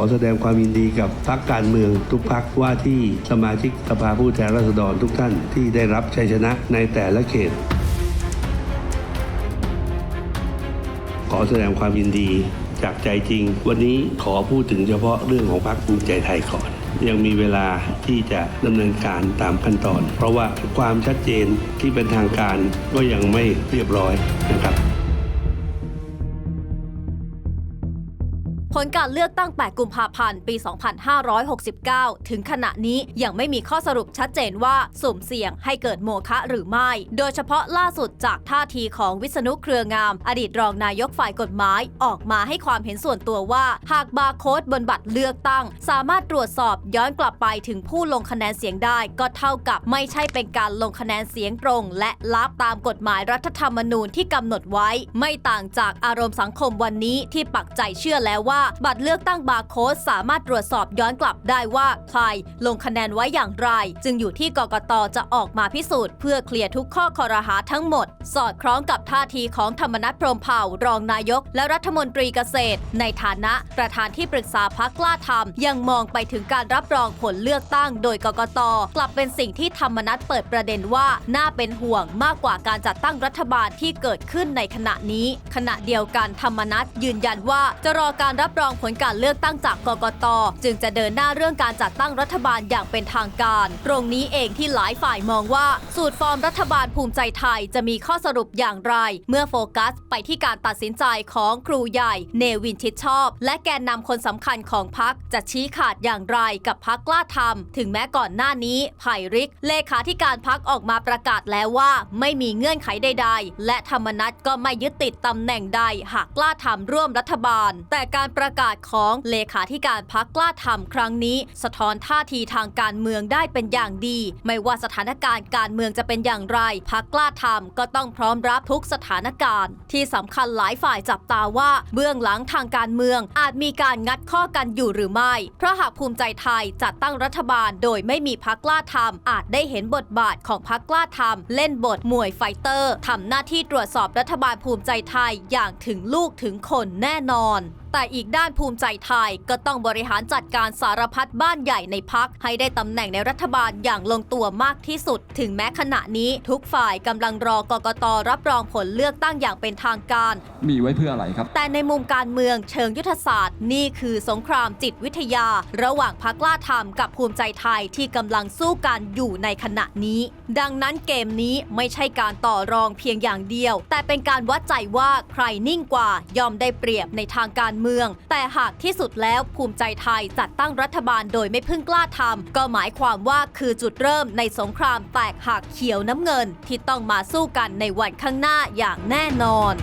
อแสดงความยินดีกับพรรคการเมืองทุกพรรคว่าที่สมาชิกสภาผู้แทนราษฎรทุกท่านที่ได้รับชัยชนะในแต่ละเขต ขอแสดงความยินดีจากใจจริง วันนี้ขอพูดถึงเฉพาะเรื่องของพรรคภูมิใจไทยก่อน ยังมีเวลาที่จะดำเนินการตามขั้นตอน เพราะว่าความชัดเจนที่เป็นทางการก็ยังไม่เรียบร้อยนะครับ ผลการเลือกตั้ง 8 กุมภาพันธ์ ปี 2569 ถึงขณะนี้ยังไม่มีข้อสรุปชัดเจนว่าสุ่มเสี่ยงให้เกิดโมฆะหรือไม่ โดยเฉพาะล่าสุดจากท่าทีของวิษณุเครืองาม อดีตรองนายกฝ่ายกฎหมายออกมาให้ความเห็นส่วนตัวว่า หากบาร์โค้ดบนบัตรเลือกตั้ง สามารถตรวจสอบย้อนกลับไปถึงผู้ลงคะแนนเสียงได้ ก็เท่ากับไม่ใช่เป็นการลงคะแนนเสียงตรง และลับตามกฎหมายรัฐธรรมนูญที่กำหนดไว้ ไม่ต่างจากอารมณ์สังคมวันนี้ที่ปักใจเชื่อแล้วว่าบัตรเลือกตั้งบาร์โค้ดสามารถตรวจสอบย้อนกลับได้ว่าใครลงคะแนนไว้อย่างไร จึงอยู่ที่กกตจะออกมาพิสูจน์ เพื่อเคลียร์ทุกข้อคอรหาทั้งหมด สอดคล้องกับท่าทีของธรรมนัฐพรมเผ่ารองนายก และรัฐมนตรีเกษตร ในฐานะประธานที่ปรึกษาพักกล้าทำยังมองไปถึงการรับรองผลเลือกตั้ง โดยกกตกลับเป็นสิ่งที่ธรรมนัฐเปิดประเด็นว่าน่าเป็นห่วงมากกว่าการจัดตั้งรัฐบาลที่เกิดขึ้นในขณะนี้ ขณะเดียวกันธรรมนัฐยืนยันว่าจะรอการรับรองผลการเลือกตั้งจากกกต จึงจะเดินหน้าเรื่องการจัดตั้งรัฐบาลอย่างเป็นทางการ ตรงนี้เองที่หลายฝ่ายมองว่า สูตรฟอร์มรัฐบาลภูมิใจไทยจะมีข้อสรุปอย่างไร เมื่อโฟกัสไปที่การตัดสินใจของครูใหญ่ เนวินชิดชอบ และแกนนำคนสำคัญของพักจะชี้ขาดอย่างไรกับพักกล้าทำถึงแม้ก่อนหน้านี้ไผ่ริก เลขาธิการพักออกมาประกาศแล้วว่า ไม่มีเงื่อนไขใด ๆ และธรรมนัตก็ไม่ยึดติดตำแหน่งใดหากกล้าทำร่วมรัฐบาล แต่การประกาศของเลขาธิการพักกล้าทำครั้งนี้ สะท้อนท่าทีทางการเมืองได้เป็นอย่างดี ไม่ว่าสถานการณ์การเมืองจะเป็นอย่างไร พักกล้าทำก็ต้องพร้อมรับทุกสถานการณ์ ที่สำคัญหลายฝ่ายจับตาว่าเบื้องหลังทางการเมืองอาจมีการงัดข้อกันอยู่หรือไม่ เพราะหากภูมิใจไทยจัดตั้งรัฐบาลโดยไม่มีพักกล้าทำอาจได้เห็นบทบาทของพักกล้าทำเล่นบทมวยไฟเตอร์ทำหน้าที่ตรวจสอบรัฐบาลภูมิใจไทยอย่างถึงลูกถึงคนแน่นอน แต่อีกด้านภูมิใจไทยก็ต้องบริหารจัดการสารพัดบ้านใหญ่ในพักให้ได้ตำแหน่งในรัฐบาลอย่างลงตัวมากที่สุด ถึงแม้ขณะนี้ทุกฝ่ายกำลังรอกกตรับรองผลเลือกตั้งอย่างเป็นทางการ มีไว้เพื่ออะไรครับ แต่ในมุมการเมืองเชิงยุทธศาสตร์ นี่คือสงครามจิตวิทยา ระหว่างพักกล้าทำกับภูมิใจไทยที่กำลังสู้กันอยู่ในขณะนี้ ดังนั้นเกมนี้ไม่ใช่การต่อรองเพียงอย่างเดียว แต่เป็นการวัดใจว่าใครนิ่งกว่ายอมได้เปรียบในทางการเมือง แต่หากที่สุดแล้วภูมิใจไทยจัดตั้งรัฐบาลโดยไม่พึ่งกล้าทำก็หมายความว่าคือจุดเริ่มในสงครามแตกหักเขียวน้ำเงิน ที่ต้องมาสู้กันในวันข้างหน้าอย่างแน่นอน